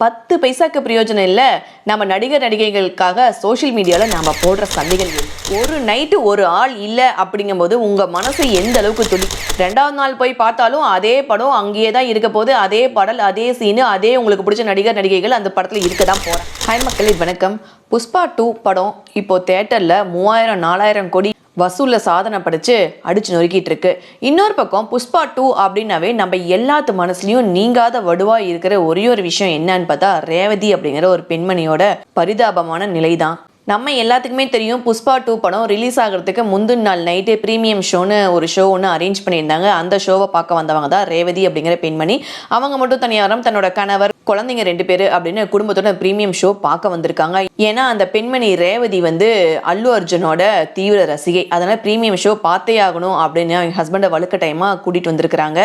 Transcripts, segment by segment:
பத்து பைசாக்கு பிரயோஜனம் இல்லை. நம்ம நடிகர் நடிகைகளுக்காக சோஷியல் மீடியாவில் நாம் போடுற சந்தைகள் ஒரு நைட்டு ஒரு ஆள் இல்லை அப்படிங்கும்போது உங்கள் மனசு எந்த அளவுக்கு துடி ரெண்டாவது நாள் போய் பார்த்தாலும் அதே படம் அங்கேயே தான் இருக்க போது அதே பாடல் அதே சீனு அதே உங்களுக்கு பிடிச்ச நடிகர் நடிகைகள் அந்த படத்தில் இருக்க தான் போகிறேன் ஹாய் மக்களே வணக்கம். புஷ்பா டூ படம் இப்போ தேட்டரில் மூவாயிரம் நாலாயிரம் கோடி வசூலில் சாதனை படித்து அடிச்சு நொறுக்கிட்டு இருக்கு. இன்னொரு பக்கம் புஷ்பா டூ அப்படின்னாவே நம்ம எல்லாத்து மனசுலையும் நீங்காத வடுவாக இருக்கிற ஒரே ஒரு விஷயம் என்னன்னு பார்த்தா ரேவதி அப்படிங்கிற ஒரு பெண்மணியோட பரிதாபமான நிலை தான் நம்ம எல்லாத்துக்குமே தெரியும் புஷ்பா டூ படம் ரிலீஸ் ஆகிறதுக்கு முந்தின நாள் நைட்டு ப்ரீமியம் ஷோன்னு ஒரு ஷோ ஒன்று அரேஞ்ச் பண்ணியிருந்தாங்க. அந்த ஷோவை பார்க்க வந்தவங்க தான் ரேவதி அப்படிங்கிற பெண்மணி. அவங்க மட்டும் தனியாரம் தன்னோட கணவர் குழந்தைங்க ரெண்டு பேர் அப்படின்னு குடும்பத்தோட ப்ரீமியம் ஷோ பார்க்க வந்திருக்காங்க. ஏன்னா அந்த பெண்மணி ரேவதி வந்து அல்லு அர்ஜுனோட தீவிர ரசிகை. அதனால் ப்ரீமியம் ஷோ பார்த்தே ஆகணும் அப்படின்னு அவங்க ஹஸ்பண்டை வழுக்க டைமாக கூட்டிகிட்டு வந்திருக்கிறாங்க.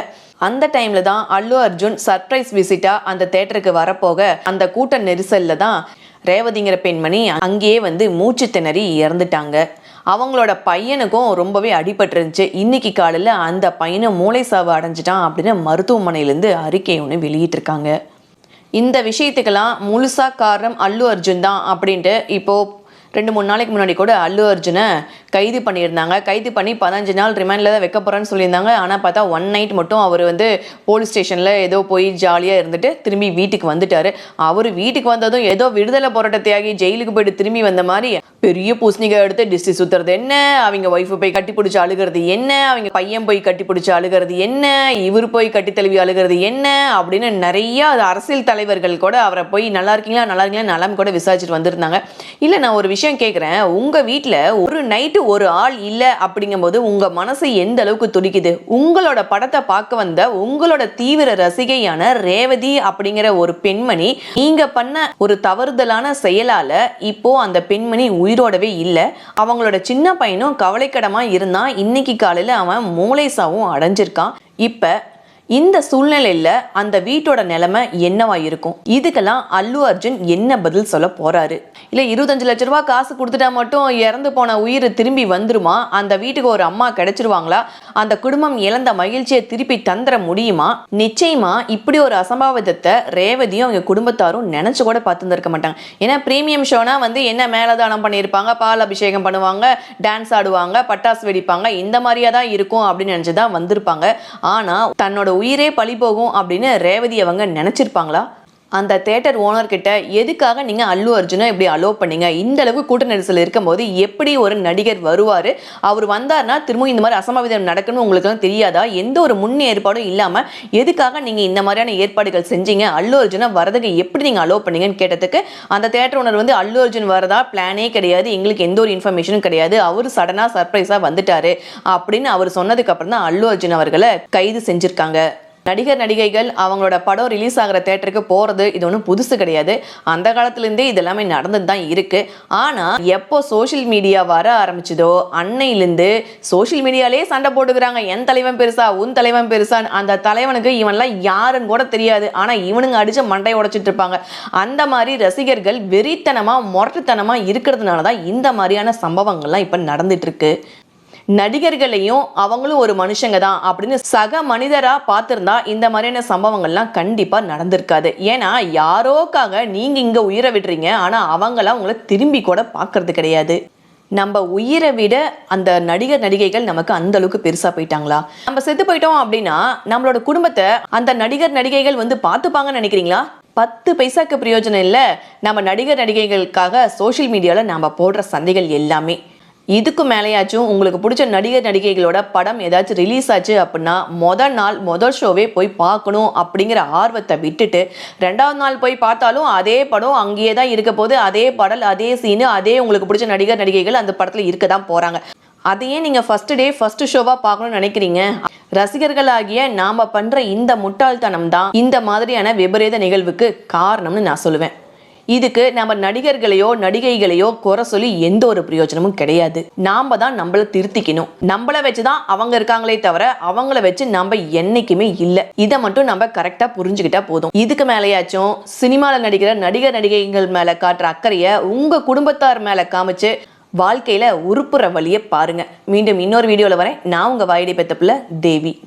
அந்த டைமில் தான் அல்லு அர்ஜுன் சர்ப்ரைஸ் விசிட்டாக அந்த தேட்டருக்கு வரப்போக அந்த கூட்ட நெரிசலில் தான் ரேவதிங்கிற பெண்மணி அங்கேயே வந்து மூச்சு திணறி இறந்துட்டாங்க. அவங்களோட பையனுக்கும் ரொம்பவே அடிபட்டிருந்துச்சு. இன்னைக்கு காலையில் அந்த பையனை மூளை சாவு அடைஞ்சிட்டான் அப்படின்னு மருத்துவமனையிலேருந்து அறிக்கை ஒன்று வெளியிட்டிருக்காங்க. இந்த விஷயத்துக்கெல்லாம் முழுசாக காரணம் அல்லு அர்ஜுன் தான் அப்படின்ட்டு இப்போது ரெண்டு மூணு நாளைக்கு முன்னாடி கூட அல்லு அர்ஜுனை கைது பண்ணியிருந்தாங்க. கைது பண்ணி பதினஞ்சு நாள் ரிமாண்டில் தான் வைக்க போகிறேன்னு சொல்லியிருந்தாங்க. ஆனால் பார்த்தா ஒன் நைட் மட்டும் அவர் வந்து போலீஸ் ஸ்டேஷனில் ஏதோ போய் ஜாலியாக இருந்துட்டு திரும்பி வீட்டுக்கு வந்துட்டார். அவர் வீட்டுக்கு வந்ததும் ஏதோ விடுதலை போராட்ட தியாகி ஜெயிலுக்கு போயிட்டு திரும்பி வந்த மாதிரி பெரிய பூசணிக்காய் எடுத்து டிஸ்டி சுற்றுறது என்ன? அவங்க ஒய்ஃபு போய் கட்டி பிடிச்சி அழுகிறது என்ன? அவங்க பையன் போய் கட்டி பிடிச்சி அழுகிறது என்ன? இவர் போய் கட்டி தழுவி அழுகிறது என்ன? அப்படின்னு நிறைய அது அரசியல் தலைவர்கள் கூட அவரை போய் நல்லா இருக்கீங்களா? நல்லா இருக்கீங்களா? நலம் கூட விசாரிச்சுட்டு வந்திருந்தாங்க. இல்லை நான் ஒரு விஷயம் கேட்குறேன் உங்கள் வீட்டில் ஒரு நைட்டு ஒரு ஆள் இல்லை அப்படிங்கும்போது உங்கள் மனசு எந்த அளவுக்கு துடிக்குது? உங்களோட படத்தை பார்க்க வந்த உங்களோட தீவிர ரசிகையான ரேவதி அப்படிங்கிற ஒரு பெண்மணி நீங்கள் பண்ண ஒரு தவறுதலான செயலால் இப்போ அந்த பெண்மணி உயிர் உயிரோடவே இல்லை. அவங்களோட சின்ன பையனும் கவலைக்கிடமாக இருந்தான் இன்னைக்கு காலையில் அவன் மூளை சாவும் அடைஞ்சிருக்கான். இப்போ இந்த சூழ்நிலையில அந்த வீட்டோட நிலைமை என்னவா இருக்கும்? இதுக்கெல்லாம் அல்லு அர்ஜுன் என்ன பதில் சொல்ல போறாரு? இல்ல இருபத்தஞ்சு லட்ச ரூபாய் காசு கொடுத்துட்டா மட்டும் இறந்து போன உயிர் திரும்பி வந்துருமா? அந்த வீட்டுக்கு ஒரு அம்மா கிடைச்சிருவாங்களா? அந்த குடும்பம் இழந்த மகிழ்ச்சியை திருப்பி தந்துட முடியுமா? நிச்சயமா இப்படி ஒரு அசம்பாவிதத்தை ரேவதியும் அவங்க குடும்பத்தாரும் நினைச்சு கூட பார்த்துருக்க மாட்டாங்க. ஏன்னா பிரீமியம் ஷோனா வந்து என்ன மேலதானம் பண்ணியிருப்பாங்க பால் அபிஷேகம் பண்ணுவாங்க டான்ஸ் ஆடுவாங்க பட்டாசு வெடிப்பாங்க இந்த மாதிரியா தான் இருக்கும் அப்படின்னு நினைச்சு தான் வந்திருப்பாங்க. ஆனா தன்னோட உயிரே பழி போகும் அப்படின்னு ரேவதி அவங்க நினச்சிருப்பாங்களா? அந்த தேட்டர் ஓனர்கிட்ட எதுக்காக நீங்கள் அல்லு அர்ஜுனை இப்படி அலோவ் பண்ணீங்க? இந்த அளவுக்கு கூட்ட நெரிசல் இருக்கும்போது எப்படி ஒரு நடிகர் வருவார்? அவர் வந்தார்னா திரும்பவும் இந்த மாதிரி அசம்பாவிதம் நடக்கணும்னு உங்களுக்குலாம் தெரியாதா? எந்த ஒரு முன் ஏற்பாடும் இல்லாமல் எதுக்காக நீங்கள் இந்த மாதிரியான ஏற்பாடுகள் செஞ்சீங்க? அல்லு அர்ஜுனை வரதுக்கு எப்படி நீங்கள் அலோவ் பண்ணீங்கன்னு கேட்டதுக்கு அந்த தேட்டர் ஓனர் வந்து அல்லு அர்ஜுன் வரதா பிளானே கிடையாது. எங்களுக்கு எந்த ஒரு இன்ஃபர்மேஷனும் கிடையாது. அவர் சடனாக சர்ப்ரைஸாக வந்துட்டாரு. அப்படின்னு அவர் சொன்னதுக்கு அப்புறம் தான் அல்லு அர்ஜுன் அவர்களை கைது செஞ்சுருக்காங்க. நடிகர் நடிகைகள் அவங்களோட படம் ரிலீஸ் ஆகிற தேட்டருக்கு போகிறது இது ஒன்றும் புதுசு கிடையாது. அந்த காலத்துலேருந்தே இது எல்லாமே நடந்துட்டு தான் இருக்குது ஆனால் எப்போ சோஷியல் மீடியா வர ஆரம்பிச்சதோ அன்னையிலேருந்து சோஷியல் மீடியாலே சண்டை போட்டுக்கிறாங்க. என் தலைவன் பெருசா உன் தலைவன் பெருசா அந்த தலைவனுக்கு இவன்லாம் யாருன்னு கூட தெரியாது. ஆனால் இவனுங்க அடித்து மண்டை உடைச்சிட்டு இருப்பாங்க. அந்த மாதிரி ரசிகர்கள் வெறித்தனமாக முரட்டுத்தனமாக இருக்கிறதுனால தான் இந்த மாதிரியான சம்பவங்கள்லாம் இப்போ நடந்துட்டு இருக்கு. நடிகர்களையும் அவங்களும் ஒரு மனுஷங்க தான் அப்படின்னு சக மனிதரா பார்த்திருந்தா இந்த மாதிரியான சம்பவங்கள்லாம் கண்டிப்பா நடந்திருக்காது. ஏன்னா யாரோக்காக நீங்க இங்க உயிரை விடுறீங்க? ஆனா அவங்களாம் உங்களை திரும்பி கூட பார்க்கறது கிடையாது. நம்ம உயிரை விட அந்த நடிகர் நடிகைகள் நமக்கு அந்த அளவுக்கு பெருசா போயிட்டாங்களா? நம்ம செத்து போயிட்டோம் அப்படின்னா நம்மளோட குடும்பத்தை அந்த நடிகர் நடிகைகள் வந்து பார்த்துப்பாங்கன்னு நினைக்கிறீங்களா? பத்து பைசாக்கு பிரயோஜனம் இல்லை. நம்ம நடிகர் நடிகைகளுக்காக சோஷியல் மீடியாவில் நாம் போடுற சந்தைகள் எல்லாமே. இதுக்கு மேலேயாச்சும் உங்களுக்கு பிடிச்ச நடிகர் நடிகைகளோட படம் ஏதாச்சும் ரிலீஸ் ஆச்சு அப்படின்னா மொதல் நாள் முதல் ஷோவே போய் பார்க்கணும் அப்படிங்கிற ஆர்வத்தை விட்டுட்டு ரெண்டாவது நாள் போய் பார்த்தாலும் அதே படம் அங்கேயே தான் இருக்க போது அதே பாடல் அதே சீனு அதே உங்களுக்கு பிடிச்ச நடிகர் நடிகைகள் அந்த படத்தில் இருக்க தான் போகிறாங்க அதையே நீங்கள் ஃபஸ்ட்டு டே ஃபஸ்ட்டு ஷோவாக பார்க்கணும்னு நினைக்கிறீங்க. ரசிகர்களாகிய நாம் பண்ணுற இந்த முட்டாள்தனம் தான் இந்த மாதிரியான விபரீத நிகழ்வுக்கு காரணம்னு நான் சொல்லுவேன். இதுக்கு நம்ம நடிகர்களையோ நடிகைகளையோ குறை சொல்லி எந்த ஒரு பிரயோஜனமும் கிடையாது. நாம தான் நம்மள திருத்திக்கணும். நம்மள வச்சுதான் அவங்க இருக்காங்களே தவிர அவங்கள வச்சு நம்ம என்னைக்குமே இல்லை. இதை மட்டும் நம்ம கரெக்டா புரிஞ்சுக்கிட்டா போதும். இதுக்கு மேலேயாச்சும் சினிமாவில் நடிக்கிற நடிகர் நடிகைகள் மேல காட்டுற அக்கறையை உங்க குடும்பத்தார் மேல காமிச்சு வாழ்க்கையில உருப்புற வழியை பாருங்க. மீண்டும் இன்னொரு வீடியோல வரேன். நான் உங்க வாயடி பெத்த தேவி.